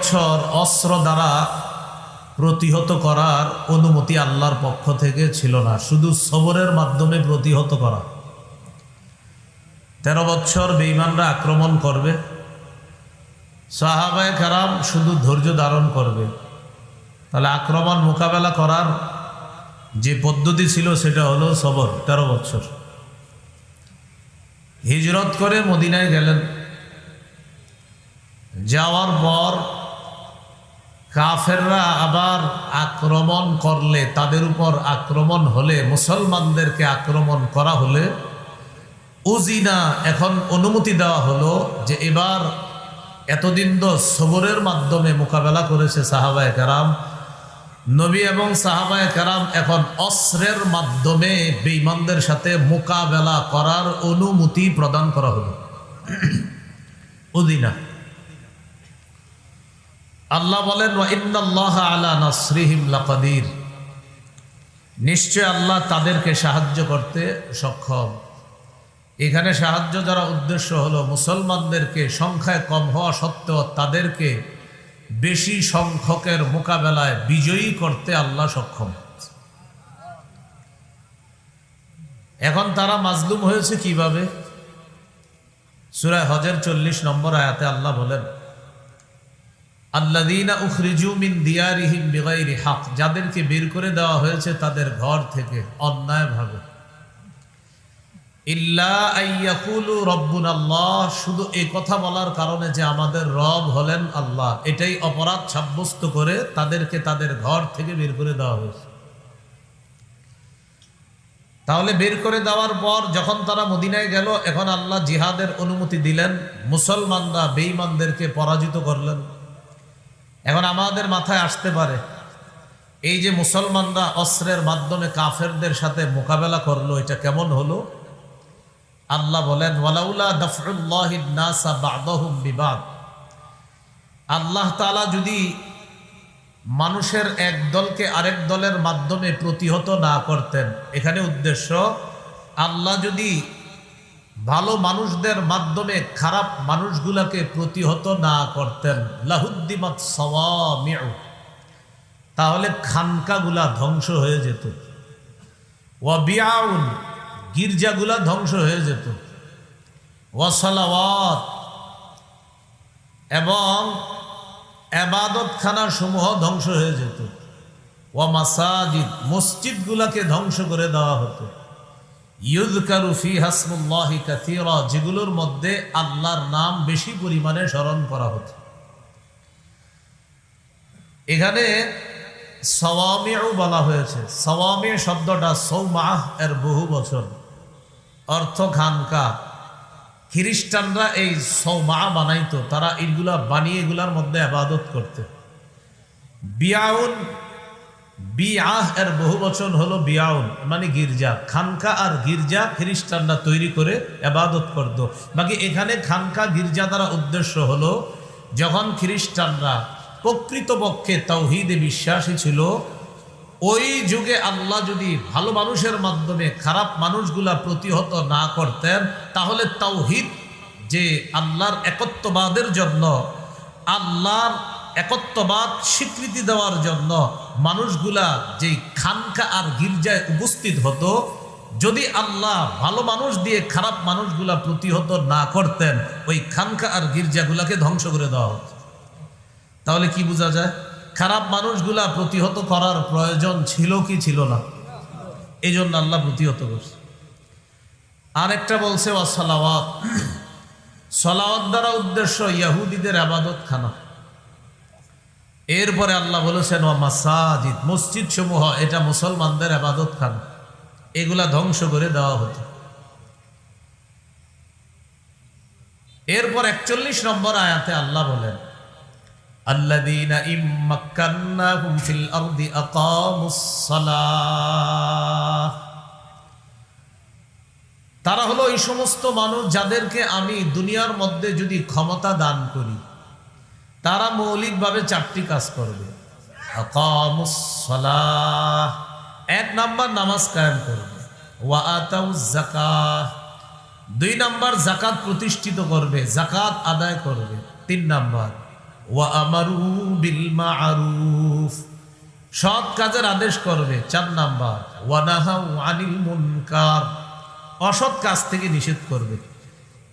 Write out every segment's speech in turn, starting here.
বছর অস্ত্র দ্বারা প্রতিহত করার অনুমতি আল্লাহর পক্ষ থেকে ছিল না। শুধু সবরের মাধ্যমে প্রতিহত করা। তেরো বছর বেইমানরা আক্রমণ করবে। সাহাবায় কারাম শুধু ধৈর্য ধারণ করবে। তাহলে আক্রমণ মোকাবেলা করার যে পদ্ধতি ছিল সেটা হলো সবর, তেরো বছর। হিজরত করে মদিনায় গেলেন। যাওয়ার পর কাফেররা আবার আক্রমণ করলে, তাদের উপর আক্রমণ হলে, মুসলমানদেরকে আক্রমণ করা হলে, উজিনা এখন অনুমতি দেওয়া হলো যে এবার এতদিন তো সবরের মাধ্যমে মোকাবেলা করেছে সাহাবায় কারাম। নবী এবং সাহাবায় কারাম এখন অস্ত্রের মাধ্যমে বেইমানদের সাথে মোকাবেলা করার অনুমতি প্রদান করা হলো। উদিনা আল্লাহ বলেন আলা নিশ্চয় আল্লাহ তাদেরকে সাহায্য করতে সক্ষম। এখানে সাহায্য যারা উদ্দেশ্য হলো মুসলমানদেরকে সংখ্যায় কম হওয়া সত্ত্বেও তাদেরকে বেশি সংখ্যকের মোকাবেলায় বিজয়ী করতে আল্লাহ সক্ষম। এখন তারা মাজলুম হয়েছে কীভাবে? সুরায় হজের চল্লিশ নম্বর আয়াতে আল্লাহ বলেন আল্লাদিনা উখরিজু মিন দিয়ারিহিম বিগাইরি হক, যাদেরকে বের করে দেওয়া হয়েছে তাদের ঘর থেকে অন্যায়ভাবে। ইল্লা আইয়াকুলু রব্বুন আল্লাহ শুধু এই কথা বলার কারণে যে আমাদের রব হলেন আল্লাহ, এটাই অপরাধ সাব্যস্ত করে তাদেরকে তাদের ঘর থেকে বের করে দেওয়া হয়েছে। তাহলে বের করে দেওয়ার পর যখন তারা মদিনায় গেল, এখন আল্লাহ জিহাদের অনুমতি দিলেন, মুসলমানরা বেঈমানদেরকে পরাজিত করলেন। এখন আমাদের মাথায় আসতে পারে, এই যে মুসলমানরা অস্ত্রের মাধ্যমে কাফেরদের সাথে মোকাবেলা করল, এটা কেমন হলো? আল্লাহ বলেন, ওয়ালাউলা দফরুল্লাহিন নাসা বাদহুম বিবাদ। আল্লাহ তাআলা যদি মানুষের এক দলকে আরেক দলের মাধ্যমে প্রতিহত না করতেন, এখানে উদ্দেশ্য, আল্লাহ যদি ভালো মানুষদের মাধ্যমে খারাপ মানুষগুলাকে প্রতিহত না করতেন। লাহুদ্দিমাত সওয়ামিউ। তাহলে খানকাগুলা ধ্বংস হয়ে যেত। ওয়াবিয়াউন গির্জাগুলা ধ্বংস হয়ে যেত। ওয়াসালাওয়াত এবং এবাদতখানা সমূহ ধ্বংস হয়ে যেত। ওয়া মাসাজিদ, মসজিদগুলাকে ধ্বংস করে দেওয়া হতো। ইউদকারু ফি হাসমুল্লাহি কাসীরা, যেগুলোর মধ্যে আল্লাহর নাম বেশি পরিমাণে স্মরণ করা হতো। এখানে সওয়ামিউ বলা হয়েছে। সওয়ামি শব্দটা সৌমাহ এর বহু বছর অর্থ খানকা। খ্রিস্টানরা এই সৌমা বানাইতো, তারা এইগুলা বানিয়ে এগুলার মধ্যে আবাদত করতে। বিয়াউন বিয়াহ এর বহু বচন হলো বিয়াউন মানে গির্জা। খানকা আর গির্জা খ্রিস্টানরা তৈরি করে আবাদত করত। বাকি এখানে খানকা গির্জা দ্বারা উদ্দেশ্য হলো, যখন খ্রিস্টানরা প্রকৃতপক্ষে তৌহিদে বিশ্বাসী ছিল, ওই যুগে আল্লাহ যদি ভালো মানুষের মাধ্যমে খারাপ মানুষগুলা প্রতিহত না করতেন, তাহলে তাওহিদ যে আল্লাহর একত্ববাদের জন্য, আল্লাহর একত্ববাদ স্বীকৃতি দেওয়ার জন্য মানুষগুলা যেই খানকা আর গির্জায় উপস্থিত হতো, যদি আল্লাহ ভালো মানুষ দিয়ে খারাপ মানুষগুলা প্রতিহত না করতেন, ওই খানকা আর গির্জাগুলাকে ধ্বংস করে দেওয়া হতো। তাহলে কি বোঝা যায়? খারাপ মানুষগুলা প্রতিহত করার প্রয়োজন ছিল কি ছিল না? এই জন্য আল্লাহ প্রতিহত করছে। আরেকটা বলছে অসলাওয়াত সলাওয়াত। দ্বারা উদ্দেশ্য ইয়াহুদিদের আবাদত খানা এরপরে আল্লাহ বলেছেন ও মাসাজিদ মসজিদ সমূহ এটা মুসলমানদের আবাদত খানা এগুলা ধ্বংস করে দেওয়া হতো এরপর একচল্লিশ নম্বর আয়াতে আল্লাহ বলেন الذين إن مكناهم في الأرض أقاموا الصلاة তারা হলো এই সমস্ত মানুষ যাদেরকে আমি দুনিয়ার মধ্যে যদি ক্ষমতা দান করি তারা মৌলিকভাবে চারটি কাজ করবে। এক নাম্বার নামাজ কায়েম করবে। দুই নাম্বার জাকাত প্রতিষ্ঠিত করবে জাকাত আদায় করবে। তিন নাম্বার ওয়া আমারু বিল মারুফ সৎ কাজের আদেশ করবে। চার নাম্বার, ওয়ানাহাউ আনিল মুনকার। অসৎ কাজ থেকে নিষেধ করবে।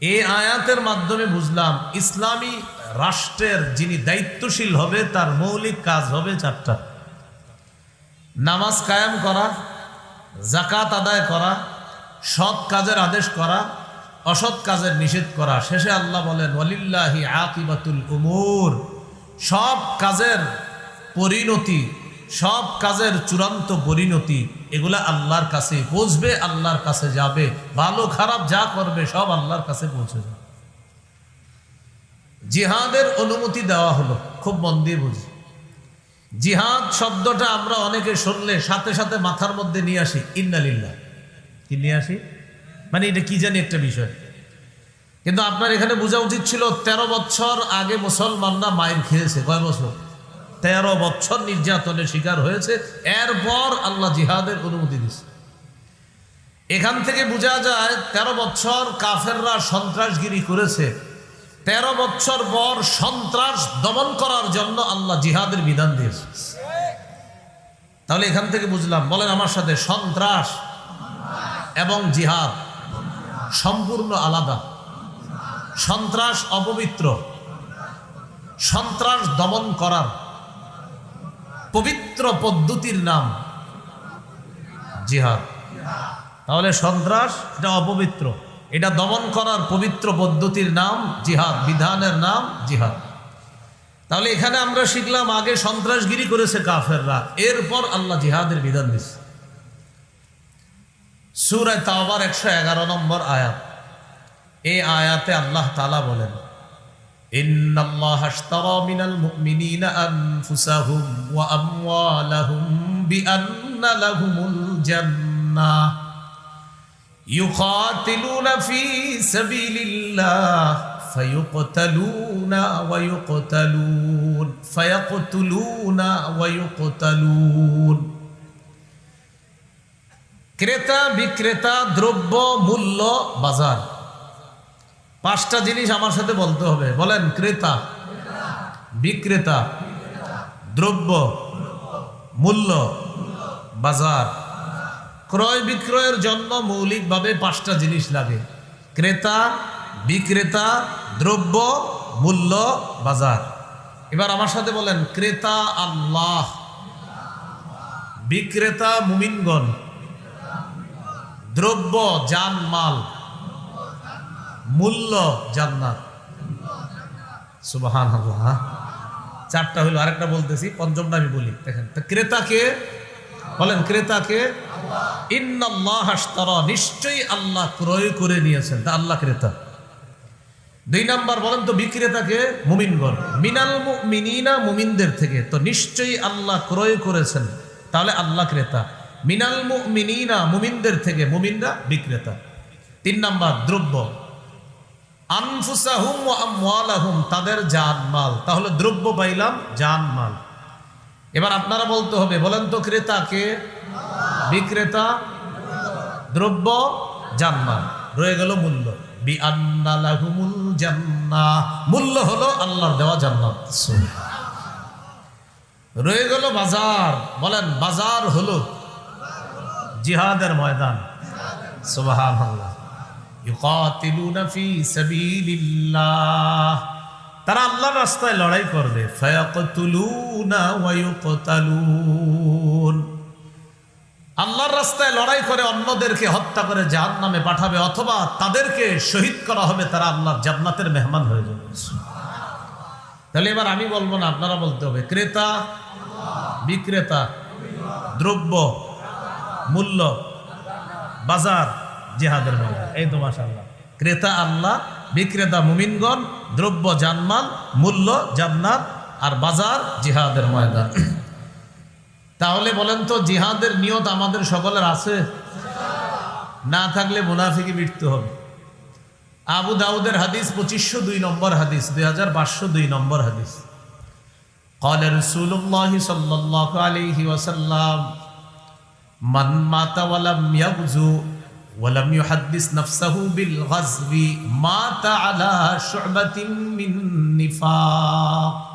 এই আয়াতের মাধ্যমে বুঝলাম, ইসলামী রাষ্ট্রের যিনি দায়িত্বশীল হবে, তার মৌলিক কাজ হবে চারটা। নামাজ কায়েম করা জাকাত আদায় করা, সৎ কাজের আদেশ করা, অসৎ কাজের নিষেধ করা। শেষে আল্লাহ বলেন, ওয়ালিল্লাহি আকিবাতুল উমুর। সব কাজের পরিণতি, সব কাজের চূড়ান্ত পরিণতি, এগুলা আল্লাহর কাছে পৌঁছবে, আল্লাহর কাছে যাবে। ভালো খারাপ যা করবে, সব আল্লাহর কাছে পৌঁছে যাবে। জিহাদের অনুমতি দেওয়া হলো। খুব মন দিয়ে বুঝি। জিহাদ শব্দটা আমরা অনেকে শুনলে সাথে সাথে মাথার মধ্যে নিয়ে আসি, ইন্নালিল্লাহ। কি নিয়ে আসি? মানে এটা কি জানি একটা বিষয়। কিন্তু আপনার এখানে বোঝা উচিত ছিল ১৩ বছর আগে মুসলমানরা মায়ের খেয়েছে। কয় বছর? তেরো বছর নির্যাতনের শিকার হয়েছে। এরপর আল্লাহ জিহাদের অনুমতি দিচ্ছে এখান থেকে বোঝা যায় ১৩ বছর কাফেররা সন্ত্রাসগিরি করেছে। ১৩ বছর পর সন্ত্রাস দমন করার জন্য আল্লাহ জিহাদের বিধান দিয়েছে। তাহলে এখান থেকে বুঝলাম, বলেন আমার সাথে সন্ত্রাস এবং জিহাদ সম্পূর্ণ আলাদা। সন্ত্রাস অপবিত্র, সন্ত্রাস দমন করার পবিত্র পদ্ধতির নাম জিহাদ। তাহলে সন্ত্রাস এটা অপবিত্র। এটা দমন করার পবিত্র পদ্ধতির নাম জিহাদ, বিধানের নাম জিহাদ। তাহলে এখানে আমরা শিখলাম আগে সন্ত্রাসগিরি করেছে কাফেররা, এরপর আল্লাহ জিহাদের বিধান দিচ্ছে সুরায় তাওবার একশো এগারো নম্বর আয়াত। এই আয়াতে আল্লাহ তালা বলেন إن يقاتلون في سبيل الله فيقتلون ويقتلون فيقتلون ويقتلون ক্রেতা বিক্রেতা দ্রব্য মূল্য বাজার পাঁচটা জিনিস আমার সাথে বলতে হবে বলেন ক্রেতা বিক্রেতা দ্রব্য মূল্য বাজার ক্রয় বিক্রয়ের জন্য মৌলিকভাবে পাঁচটা জিনিস লাগে। ক্রেতা, বিক্রেতা, দ্রব্য, মূল্য, বাজার। এবার আমার সাথে বলেন, ক্রেতা আল্লাহ, বিক্রেতা মুমিনগণ, দ্রব্য যান মাল, মূল্য জান্নাত। সুবাহান চারটা হইল, আরেকটা বলতেছি, পঞ্চমটা আমি বলি, দেখেন। ক্রেতাকে, বলেন, ক্রেতাকে নিশ্চয়ই আল্লাহ ক্রয় করে নিয়েছেন। তা আল্লাহ ক্রেতা। দুই নাম্বার বলেন তো বিক্রেতাকে মুমিনগণ। মিনাল মিনিনা মুমিনদের থেকে। তো নিশ্চয়ই আল্লাহ ক্রয় করেছেন। তাহলে আল্লাহ ক্রেতা। মিনাল মিনিনা মুমিনদের থেকে মুমিনরা বিক্রেতা। তিন নাম্বার দ্রব্য। আনফুসাহুম ও আমওয়ালাহুম, তাদের তাহলে দ্রব্য পাইলাম জান মাল। এবার আপনারা বলতে হবে, বলেন তো ক্রেতাকে বিক্রেতা, দ্রব্য জান্নাত রয়ে গেল মূল্য। বি আন্নালাহুমুল মূল্য হলো আল্লাহর দেওয়া জান্নাত। রয়ে গেল বাজার। বলেন, বাজার হলো জিহাদের ময়দান। সুবহানাল্লাহ। ইউকাতিলুনা ফি সাবিলিল্লাহ। তারা আল্লাহর রাস্তায় লড়াই করবে। ফায়াকতুলুনা ওয়া ইউকতালুন। আল্লাহর রাস্তায় লড়াই করে অন্যদেরকে হত্যা করে জাহান নামে পাঠাবে অথবা তাদেরকে শহীদ করা হবে, তারা আল্লাহর জান্নাতের মেহমান হয়ে যাবে। তাহলে এবার আমি বলব না, আপনারা বলতে হবে। ক্রেতা, বিক্রেতা, দ্রব্য, মূল্য, বাজার, জেহাদের ময়দান। এই তো মাশাল্লাহ ক্রেতা আল্লাহ, বিক্রেতা মুমিনগণ, দ্রব্য জানমাল, মূল্য জান্নাত, আর বাজার জিহাদের ময়দান। তাহলে বলেন তো জিহাদের নিয়ত আমাদের সকলের আছে না থাকলে মুনাফিকে মৃত্যু হবে আবু দাউদের হাদিস পঁচিশশো দুই নম্বর হাদিস দুই হাজার পাঁচশো দুই নম্বর হাদিস قال رسول الله صلى الله عليه وسلم من مات ولم يغزو ولم يحدث نفسه بالغزو مات على شعبة من نفاق যে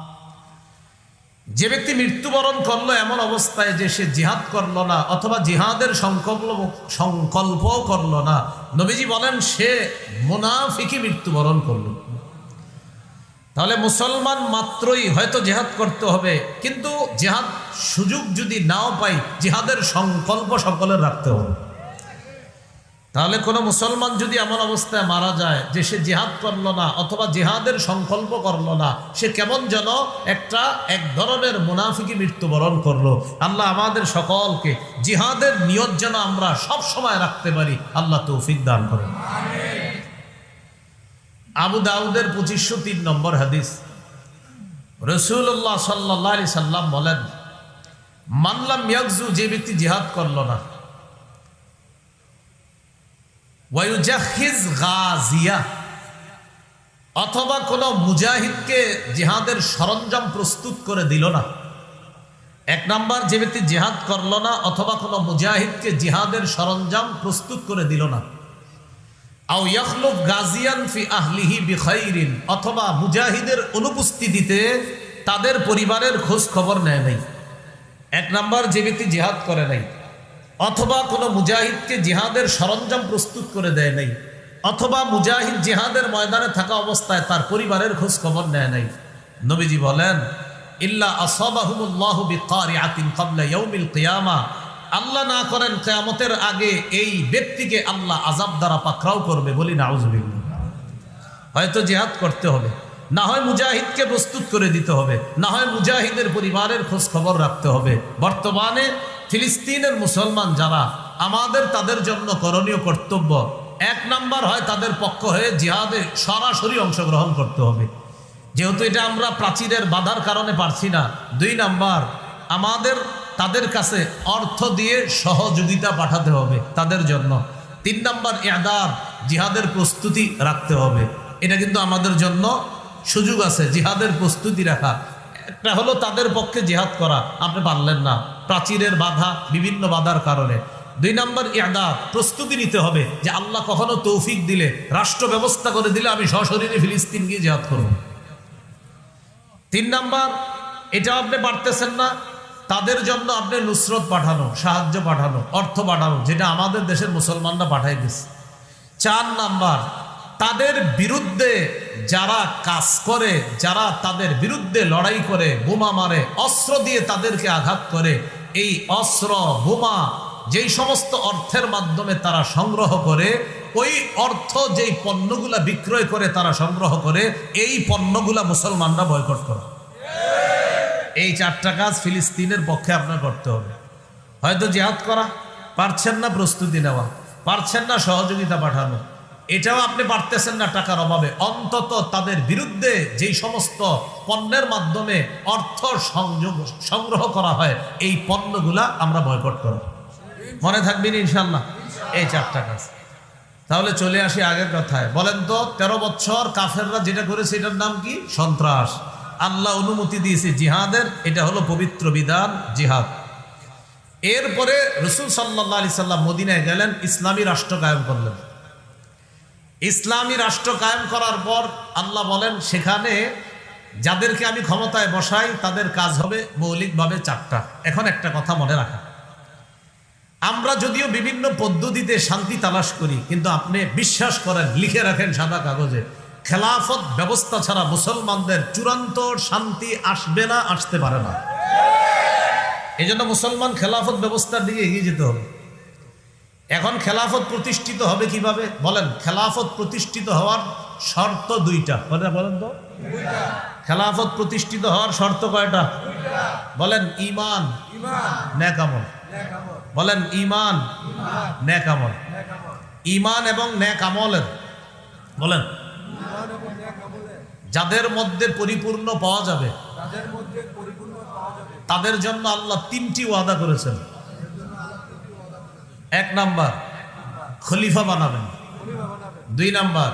ব্যক্তি মৃত্যুবরণ করল এমন অবস্থায় যে সে জিহাদ করল না, অথবা জিহাদের সংকল্প সংকল্প করল না, নবীজি বলেন সে মুনাফিকি মৃত্যুবরণ করল। তাহলে মুসলমান মাত্রই হয়তো জেহাদ করতে হবে, কিন্তু জেহাদ সুযোগ যদি নাও পাই, জিহাদের সংকল্প সকলের রাখতে হবে। তাহলে কোনো মুসলমান যদি এমন অবস্থায় মারা যায় যে সে জিহাদ করল না অথবা জিহাদের সংকল্প করল না, সে কেমন যেন একটা এক ধরনের মুনাফিকি মৃত্যুবরণ করল। আল্লাহ আমাদের সকলকে জিহাদের নিয়ত যেন আমরা সব সময় রাখতে পারি। আল্লাহ তৌফিক দান করেন। আবু দাউদের পঁচিশশো তিন নম্বর হাদিস। রসুল্লাহ সাল্লাহ সাল্লাম বলেন মানলাম ইয়াকজু যে ব্যক্তি জিহাদ করল না গাজিয়া অথবা কোনো মুজাহিদকে জিহাদের সরঞ্জাম প্রস্তুত করে দিল না। এক নাম্বার, যে ব্যক্তি জিহাদ করল না, অথবা কোনো মুজাহিদকে জিহাদের সরঞ্জাম প্রস্তুত করে দিল না। গাজিয়ান অথবা মুজাহিদের অনুপস্থিতিতে তাদের পরিবারের খোঁজ খবর নেয় নাই। এক নাম্বার, যে ব্যক্তি জিহাদ করে নাই। অথবা কোনো মুজাহিদকে জিহাদের সরঞ্জাম প্রস্তুত করে দেয় নাই, অথবা মুজাহিদ জিহাদের ময়দানে থাকা অবস্থায় তার পরিবারের খোঁজ খবর নেয় নাই। নবীজি বলেন, ইল্লা আসাবাহুমুল্লাহ আল্লাহ না করেন কিয়ামতের আগে এই ব্যক্তিকে আল্লাহ আযাব দ্বারা পাকড়াও করবে বলি নাউজুবিল্লাহ। হয়তো জেহাদ করতে হবে, না হয় মুজাহিদকে প্রস্তুত করে দিতে হবে, না হয় মুজাহিদের পরিবারের খোঁজ খবর রাখতে হবে। বর্তমানে ফিলিস্তিনের মুসলমান যারা, আমাদের তাদের জন্য করণীয় কর্তব্য, এক নাম্বার হয় তাদের পক্ষ হয়ে জিহাদে সরাসরি অংশগ্রহণ করতে হবে। যেহেতু এটা আমরা প্রাচীরের বাধার কারণে পারছি না, দুই নাম্বার, আমাদের, তাদের কাছে অর্থ দিয়ে সহযোগিতা পাঠাতে হবে তাদের জন্য। তিন নাম্বার এদার জিহাদের প্রস্তুতি রাখতে হবে। এটা কিন্তু আমাদের জন্য সুযোগ আছে, জিহাদের প্রস্তুতি রাখা। একটা হলো তাদের পক্ষে জিহাদ করা। আপনি পারলেন না। প্রাচীরের বাধা বিভিন্ন বাধার কারণে। দুই নম্বর ইয়াদাত প্রস্তুতি নিতে হবে যে আল্লাহ কখনো তৌফিক দিলে, রাষ্ট্র ব্যবস্থা করে দিলে আমি সশরীরে ফিলিস্তিন গিয়ে জিহাদ করব। তিন নাম্বার এটা আপনি পারতেছেন না। তাদের জন্য আপনি নুসরত পাঠানো, সাহায্য পাঠানো, অর্থ পাঠানো, যেটা আমাদের দেশের মুসলমানরা পাঠাই দিচ্ছে চার নাম্বার তাদের বিরুদ্ধে যারা কাজ করে, যারা তাদের বিরুদ্ধে লড়াই করে, বোমা মারে, অস্ত্র দিয়ে তাদেরকে আঘাত করে, এই অস্ত্র, বোমা যেই সমস্ত অর্থের মাধ্যমে তারা সংগ্রহ করে, ওই অর্থ যেই পণ্যগুলা বিক্রয় করে তারা সংগ্রহ করে, এই পণ্যগুলা মুসলমানরা বয়কট করে। এই চারটা কাজ ফিলিস্তিনের পক্ষে আপনার করতে হবে। হয়তো জেহাদ করা, পারছেন না প্রস্তুতি নেওয়া, পারছেন না সহযোগিতা পাঠানো এটাও আপনি পারতেছেন না টাকার অভাবে। অন্তত তাদের বিরুদ্ধে যেই সমস্ত পণ্যের মাধ্যমে অর্থ সংযোগ, সংগ্রহ করা হয়, এই পণ্যগুলা আমরা বয়কট করব। মনে থাকবেন ইনশাল্লাহ এই চারটা কাজ। তাহলে চলে আসি আগের কথায়। বলেন তো, তেরো বছর কাফেররা যেটা করেছে, এটার নাম কি? সন্ত্রাস। আল্লাহ অনুমতি দিয়েছে জিহাদের, এটা হলো পবিত্র বিধান, জিহাদ। এরপরে রসুল সাল্লাহ আলি সাল্লাম মদিনায় গেলেন, ইসলামী রাষ্ট্র কায়েম করলেন। ইসলামী রাষ্ট্র কায়েম করার পর আল্লাহ বলেন, সেখানে যাদেরকে আমি ক্ষমতায় বসাই, তাদের কাজ হবে মৌলিকভাবে চারটা। এখন একটা কথা মনে রাখা। আমরা যদিও বিভিন্ন পদ্ধতিতে শান্তি তালাশ করি, কিন্তু আপনি বিশ্বাস করেন, লিখে রাখেন সাদা কাগজে, খেলাফত ব্যবস্থা ছাড়া মুসলমানদের চূড়ান্ত শান্তি আসবে না, আসতে পারে না। এই জন্য মুসলমান খেলাফত ব্যবস্থার দিকে এগিয়ে যেতে হবে। এখন খেলাফত প্রতিষ্ঠিত হবে কীভাবে? বলেন, খেলাফত প্রতিষ্ঠিত হওয়ার শর্ত দুইটা। বলেন তো। খেলাফত প্রতিষ্ঠিত হওয়ার শর্ত কয়টা? বলেন ইমান ন্যাকামল। বলেন ইমান ন্যাকামল। ইমান এবং ন্যাকামলের, বলেন, যাদের মধ্যে পরিপূর্ণ পাওয়া যাবে, তাদের জন্য আল্লাহ তিনটি ওয়াদা করেছেন। এক নাম্বার, খলিফা বানাবেন। দুই নাম্বার,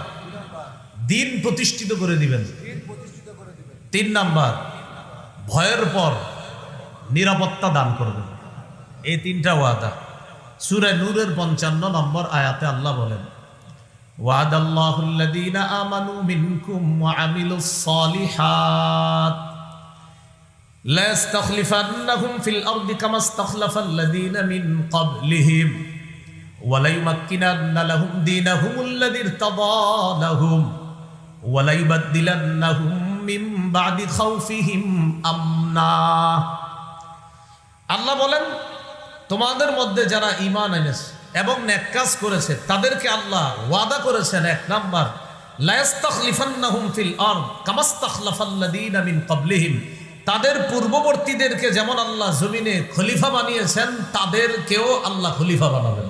দিন প্রতিষ্ঠিত করে দিবেন। তিন নাম্বার, ভয়ের পর নিরাপত্তা দান করবেন। এই তিনটা ওয়াদা। সুরে নূরের পঞ্চান্ন নম্বর আয়াতে আল্লাহ বলেন ওয়াদ আল্লাহ আমানু মিনকুম আমিল আমিলুস সালিহাত। الصالحات لا يستخلفنهم في الأرض كما استخلف الذين من قبلهم وليمكنن لهم دينهم الذي ارتضى لهم وليبدلنهم من بعد خوفهم أمنا আল্লাহ বলেন তোমাদের মধ্যে যারা ইমান এনেছে এবং নেক কাজ করেছে তাদেরকে আল্লাহ ওয়াদা করেছেন এক নাম্বার লায়াস্তাখলিফান্নাহুম ফিল আরদ কামাস্তাখলাফাল্লাযীনা মিন ক্বাবলিহিম তাদের পূর্ববর্তীদেরকে যেমন আল্লাহ জমিনে খলিফা বানিয়েছেন তাদেরকেও আল্লাহ খলিফা বানাবেন।